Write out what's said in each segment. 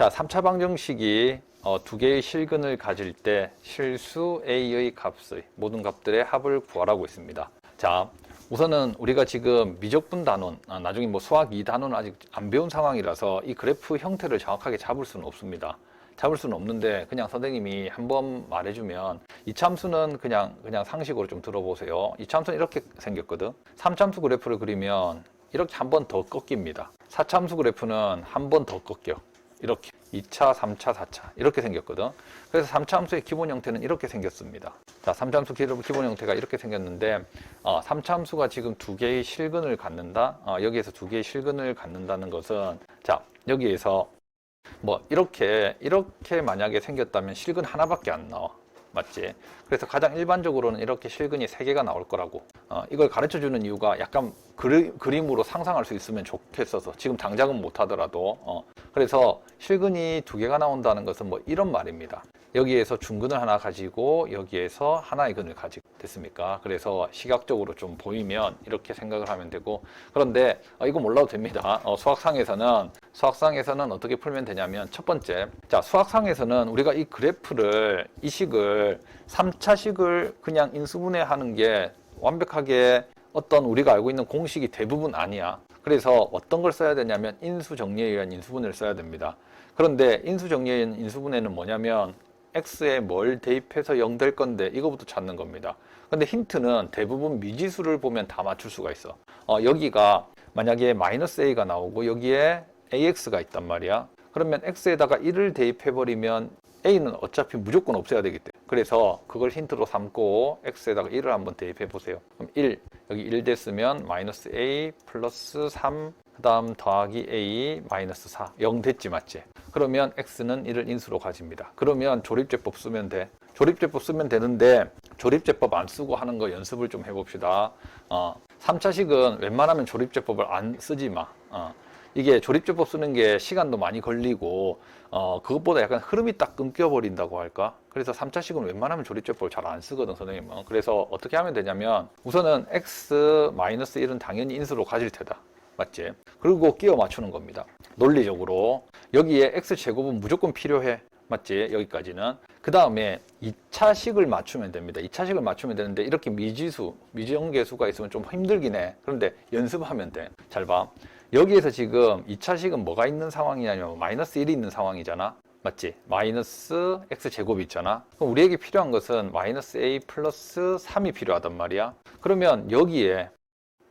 자, 3차 방정식이 어, 두 개의 실근을 가질 때 실수 A의 값의 모든 값들의 합을 구하라고 있습니다. 자, 우선은 우리가 지금 미적분 단원, 아, 나중에 뭐 수학 2단원은 아직 안 배운 상황이라서 이 그래프 형태를 정확하게 잡을 수는 없습니다. 잡을 수는 없는데 그냥 선생님이 한번 말해주면 이 참수는 그냥 그냥 상식으로 좀 들어보세요. 이 참수는 이렇게 생겼거든. 3참수 그래프를 그리면 이렇게 한 번 더 꺾입니다. 4참수 그래프는 한 번 더 꺾여. 이렇게 2차, 3차, 4차 이렇게 생겼거든. 그래서 3차 함수의 기본 형태는 이렇게 생겼습니다. 자, 3차 함수 기본 형태가 이렇게 생겼는데 어, 3차 함수가 지금 두 개의 실근을 갖는다. 어, 여기에서 두 개의 실근을 갖는다는 것은 자, 여기에서 뭐 이렇게 이렇게 만약에 생겼다면 실근 하나밖에 안 나와. 맞지? 그래서 가장 일반적으로는 이렇게 실근이 세 개가 나올 거라고. 어, 이걸 가르쳐 주는 이유가 약간 그리, 그림으로 상상할 수 있으면 좋겠어서 지금 당장은 못 하더라도 어, 그래서 실근이 두 개가 나온다는 것은 뭐 이런 말입니다. 여기에서 중근을 하나 가지고 여기에서 하나의 근을 가지고 됐습니까? 그래서 시각적으로 좀 보이면 이렇게 생각을 하면 되고 그런데 어, 이거 몰라도 됩니다. 어, 수학상에서는 수학상에서는 어떻게 풀면 되냐면 첫 번째 자 수학상에서는 우리가 이 그래프를 이 식을 3차식을 그냥 인수분해하는 게 완벽하게 어떤 우리가 알고 있는 공식이 대부분 아니야. 그래서 어떤 걸 써야 되냐면 인수정리에 의한 인수분해를 써야 됩니다. 그런데 인수정리에 의한 인수분해는 뭐냐면 x에 뭘 대입해서 0 될 건데 이거부터 찾는 겁니다. 근데 힌트는 대부분 미지수를 보면 다 맞출 수가 있어. 어, 여기가 만약에 마이너스 a가 나오고 여기에 ax가 있단 말이야. 그러면 x에다가 1을 대입해버리면 a는 어차피 무조건 없어야 되기 때문에 그래서 그걸 힌트로 삼고 x에다가 1을 한번 대입해 보세요. 그럼 1 여기 1 됐으면 마이너스 a 플러스 3 그 다음 더하기 a 마이너스 4 0 됐지 맞지? 그러면 x는 1을 인수로 가집니다. 그러면 조립제법 쓰면 돼. 조립제법 쓰면 되는데 조립제법 안 쓰고 하는 거 연습을 좀 해봅시다. 어, 3차식은 웬만하면 조립제법을 안 쓰지 마. 어, 이게 조립제법 쓰는 게 시간도 많이 걸리고 어, 그것보다 약간 흐름이 딱 끊겨버린다고 할까? 그래서 3차식은 웬만하면 조립제법을 잘 안 쓰거든, 선생님은. 그래서 어떻게 하면 되냐면 우선은 x-1은 당연히 인수로 가질 테다. 맞지? 그리고 끼워 맞추는 겁니다. 논리적으로. 여기에 x제곱은 무조건 필요해. 맞지? 여기까지는. 그 다음에 2차식을 맞추면 됩니다. 2차식을 맞추면 되는데 이렇게 미지수, 미정계수가 있으면 좀 힘들긴 해. 그런데 연습하면 돼. 잘 봐. 여기에서 지금 2차식은 뭐가 있는 상황이냐면 마이너스 1이 있는 상황이잖아. 맞지? 마이너스 x제곱이 있잖아. 그럼 우리에게 필요한 것은 마이너스 a 플러스 3이 필요하단 말이야. 그러면 여기에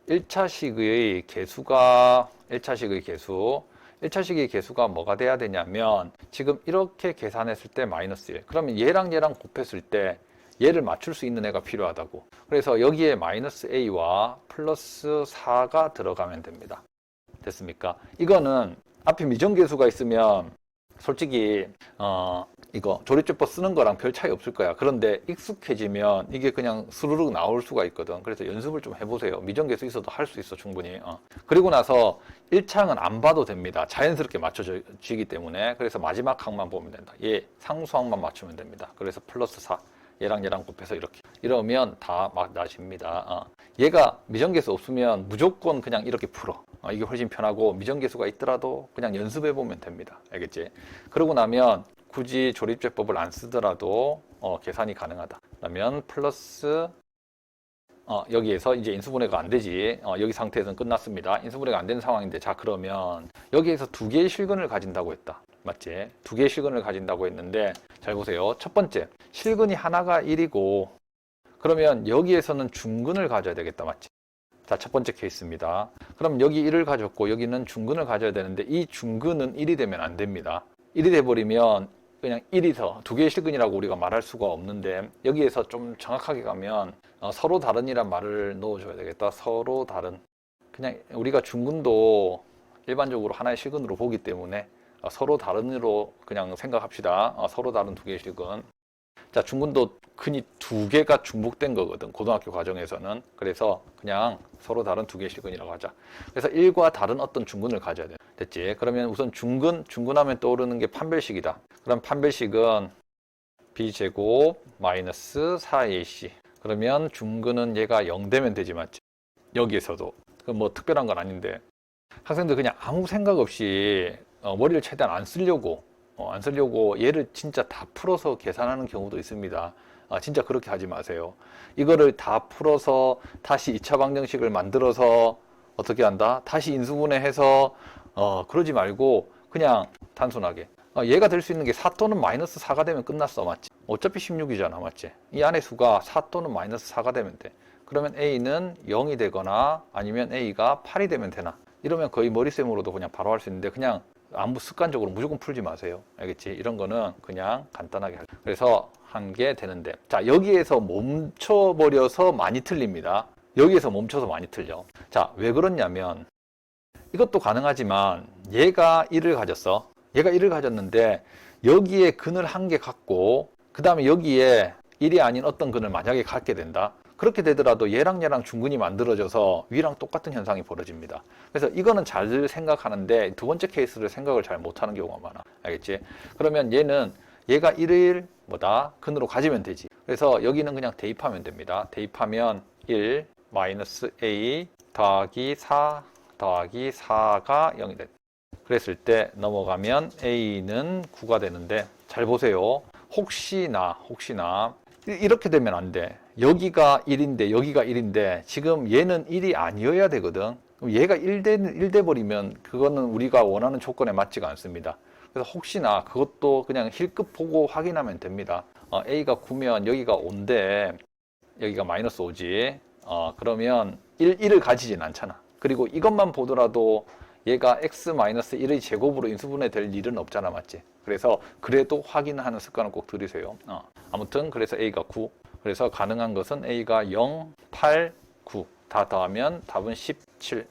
1차식의 개수가 1차식의 개수 1차식의 개수가 뭐가 돼야 되냐면 지금 이렇게 계산했을 때 마이너스 1 그러면 얘랑 얘랑 곱했을 때 얘를 맞출 수 있는 애가 필요하다고 그래서 여기에 마이너스 a와 플러스 4가 들어가면 됩니다 됐습니까? 이거는 앞에 미정계수가 있으면 솔직히 어 이거 조립제법 쓰는 거랑 별 차이 없을 거야. 그런데 익숙해지면 이게 그냥 스르륵 나올 수가 있거든. 그래서 연습을 좀 해보세요. 미정계수 있어도 할 수 있어 충분히. 어. 그리고 나서 1창은 안 봐도 됩니다. 자연스럽게 맞춰지기 때문에 그래서 마지막 항만 보면 된다. 얘 상수항만 맞추면 됩니다. 그래서 플러스 4 얘랑 얘랑 곱해서 이렇게 이러면 다 맞아집니다. 어. 얘가 미정계수 없으면 무조건 그냥 이렇게 풀어. 어, 이게 훨씬 편하고 미정계수가 있더라도 그냥 연습해 보면 됩니다. 알겠지? 그러고 나면 굳이 조립제법을 안 쓰더라도 어, 계산이 가능하다. 그러면 플러스 어, 여기에서 이제 인수분해가 안 되지. 어, 여기 상태에서는 끝났습니다. 인수분해가 안 되는 상황인데 자 그러면 여기에서 두 개의 실근을 가진다고 했다. 맞지? 두 개의 실근을 가진다고 했는데 잘 보세요. 첫 번째 실근이 하나가 1이고 그러면 여기에서는 중근을 가져야 되겠다. 맞지? 자, 첫 번째 케이스입니다. 그럼 여기 1을 가졌고 여기는 중근을 가져야 되는데 이 중근은 1이 되면 안 됩니다. 1이 돼버리면 그냥 1이서 두 개의 실근이라고 우리가 말할 수가 없는데 여기에서 좀 정확하게 가면 어, 서로 다른이란 말을 넣어줘야 되겠다. 서로 다른. 그냥 우리가 중근도 일반적으로 하나의 실근으로 보기 때문에 어, 서로 다른으로 그냥 생각합시다. 어, 서로 다른 두 개의 실근. 자, 중근도 흔히 두 개가 중복된 거거든. 고등학교 과정에서는. 그래서 그냥 서로 다른 두 개의 실근이라고 하자. 그래서 1과 다른 어떤 중근을 가져야 돼. 됐지? 그러면 우선 중근, 중근하면 떠오르는 게 판별식이다. 그럼 판별식은 b제곱 마이너스 4ac. 그러면 중근은 얘가 0 되면 되지 맞지? 여기에서도. 그뭐 특별한 건 아닌데. 학생들 그냥 아무 생각 없이 어, 머리를 최대한 안 쓰려고 어, 안 쓰려고 얘를 진짜 다 풀어서 계산하는 경우도 있습니다. 아, 진짜 그렇게 하지 마세요. 이거를 다 풀어서 다시 2차 방정식을 만들어서 어떻게 한다? 다시 인수분해해서 어, 그러지 말고 그냥 단순하게 어, 얘가 될 수 있는 게 4 또는 마이너스 4가 되면 끝났어 맞지? 어차피 16이잖아 맞지? 이 안의 수가 4 또는 마이너스 4가 되면 돼 그러면 A는 0이 되거나 아니면 A가 8이 되면 되나 이러면 거의 머리쌤으로도 그냥 바로 할 수 있는데 그냥 아무 습관적으로 무조건 풀지 마세요 알겠지? 이런 거는 그냥 간단하게 할 그래서 한게 되는데 자 여기에서 멈춰버려서 많이 틀립니다 여기에서 멈춰서 많이 틀려 자 왜 그렇냐면 이것도 가능하지만 얘가 1을 가졌어. 얘가 1을 가졌는데 여기에 근을 한 개 갖고 그 다음에 여기에 1이 아닌 어떤 근을 만약에 갖게 된다. 그렇게 되더라도 얘랑 얘랑 중근이 만들어져서 위랑 똑같은 현상이 벌어집니다. 그래서 이거는 잘 생각하는데 두 번째 케이스를 생각을 잘 못하는 경우가 많아. 알겠지? 그러면 얘는 얘가 1을 뭐다? 근으로 가지면 되지. 그래서 여기는 그냥 대입하면 됩니다. 대입하면 1 마이너스 a 더하기 4 더하기 4가 0이 된다. 그랬을 때 넘어가면 a는 9가 되는데 잘 보세요. 혹시나 혹시나 이- 이렇게 되면 안 돼. 여기가 1인데 여기가 1인데 지금 얘는 1이 아니어야 되거든. 얘가 1돼 1돼 버리면 그거는 우리가 원하는 조건에 맞지가 않습니다. 그래서 혹시나 그것도 그냥 힐끗 보고 확인하면 됩니다. 어, a가 9면 여기가 5인데 여기가 마이너스 5지. 어, 그러면 1, 1을 가지진 않잖아. 그리고 이것만 보더라도 얘가 x-1의 제곱으로 인수분해 될 일은 없잖아, 맞지? 그래서 그래도 확인하는 습관을 꼭 들이세요. 어. 아무튼 그래서 a가 9. 그래서 가능한 것은 a가 0, 8, 9. 다 더하면 답은 17.